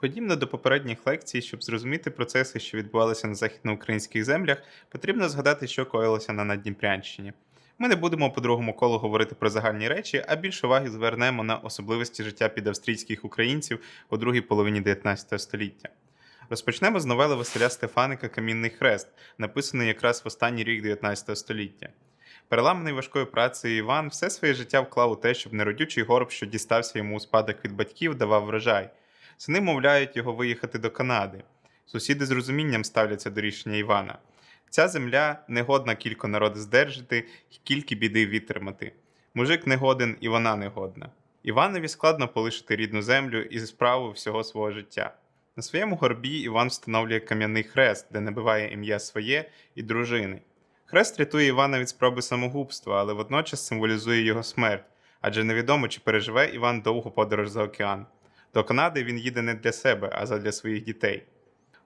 Подібно до попередніх лекцій, щоб зрозуміти процеси, що відбувалися на західноукраїнських землях, потрібно згадати, що коїлося на Надніпрянщині. Ми не будемо по другому колу говорити про загальні речі, а більше уваги звернемо на особливості життя підавстрійських українців у другій половині 19 століття. Розпочнемо з новели Василя Стефаника Камінний хрест, написаної якраз в останній рік 19 століття. Переламаний важкою працею Іван все своє життя вклав у те, щоб неродючий горб, що дістався йому у спадок від батьків, давав врожай. Сини мовляють його виїхати до Канади. Сусіди з розумінням ставляться до рішення Івана. Ця земля негодна кілько народи здержати й кільки біди витримати. Мужик негоден, і вона негодна. Іванові складно полишити рідну землю і справу всього свого життя. На своєму горбі Іван встановлює кам'яний хрест, де набиває ім'я своє і дружини. Хрест рятує Івана від спроби самогубства, але водночас символізує його смерть, адже невідомо, чи переживе Іван довгу подорож за океан. До Канади він їде не для себе, а задля своїх дітей.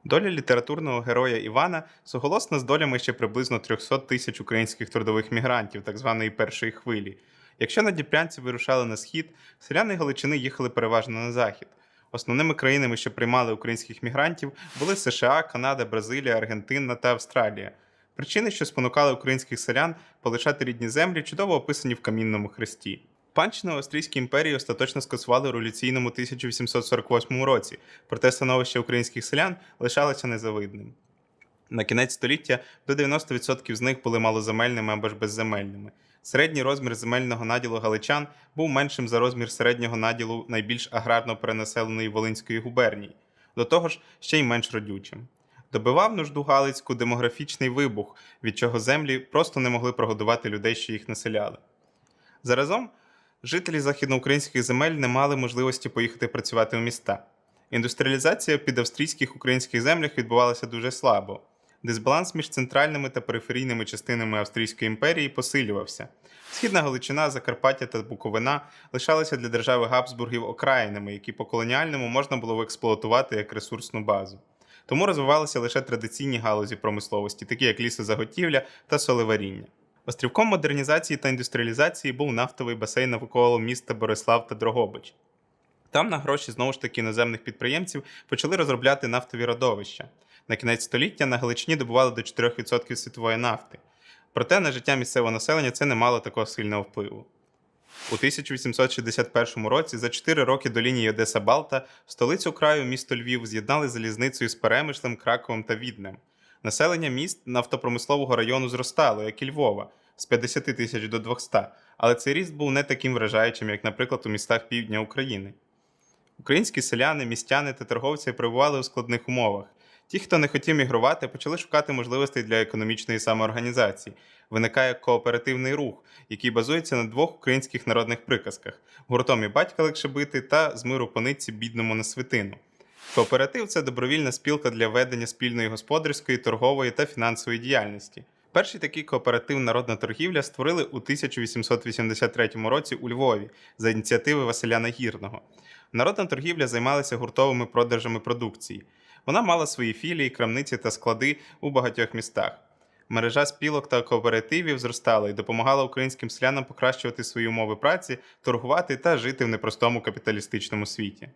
Доля літературного героя Івана суголосна з долями ще приблизно 300 тисяч українських трудових мігрантів, так званої першої хвилі. Якщо наддіпрянці вирушали на схід, селяни Галичини їхали переважно на захід. Основними країнами, що приймали українських мігрантів, були США, Канада, Бразилія, Аргентина та Австралія. Причини, що спонукали українських селян полишати рідні землі, чудово описані в камінному хресті. Панщину Австрійській імперії остаточно скасували у революційному 1848 році, проте становище українських селян лишалося незавидним. На кінець століття до 90% з них були малоземельними або ж безземельними. Середній розмір земельного наділу галичан був меншим за розмір середнього наділу найбільш аграрно перенаселеної Волинської губернії, до того ж ще й менш родючим. Добивав нужду Галицьку демографічний вибух, від чого землі просто не могли прогодувати людей, що їх населяли. Заразом жителі західноукраїнських земель не мали можливості поїхати працювати у міста. Індустріалізація під австрійських українських землях відбувалася дуже слабо. Дисбаланс між центральними та периферійними частинами Австрійської імперії посилювався. Східна Галичина, Закарпаття та Буковина лишалися для держави Габсбургів окраїнами, які по колоніальному можна було експлуатувати як ресурсну базу. Тому розвивалися лише традиційні галузі промисловості, такі як лісозаготівля та солеваріння. Острівком модернізації та індустріалізації був нафтовий басейн навколо міста Борислав та Дрогобич. Там на гроші знову ж таки іноземних підприємців почали розробляти нафтові родовища. На кінець століття на Галичині добували до 4% світової нафти. Проте на життя місцевого населення це не мало такого сильного впливу. У 1861 році, за 4 роки до лінії Одеса Балта, столицю краю місто Львів з'єднали залізницею з Перемишлем, Краковом та Віднем. Населення міст нафтопромислового району зростало, як і Львова, з 50 тисяч до 200, але цей ріст був не таким вражаючим, як, наприклад, у містах півдня України. Українські селяни, містяни та торговці перебували у складних умовах. Ті, хто не хотів мігрувати, почали шукати можливостей для економічної самоорганізації. Виникає кооперативний рух, який базується на двох українських народних приказках: гуртом і батька легше бити та з миру пониці бідному на свитину. Кооператив це добровільна спілка для ведення спільної господарської, торгової та фінансової діяльності. Перший такий кооператив Народна торгівля створили у 1883 році у Львові за ініціативи Василя Нагірного. Народна торгівля займалася гуртовими продажами продукції. Вона мала свої філії, крамниці та склади у багатьох містах. Мережа спілок та кооперативів зростала і допомагала українським селянам покращувати свої умови праці, торгувати та жити в непростому капіталістичному світі.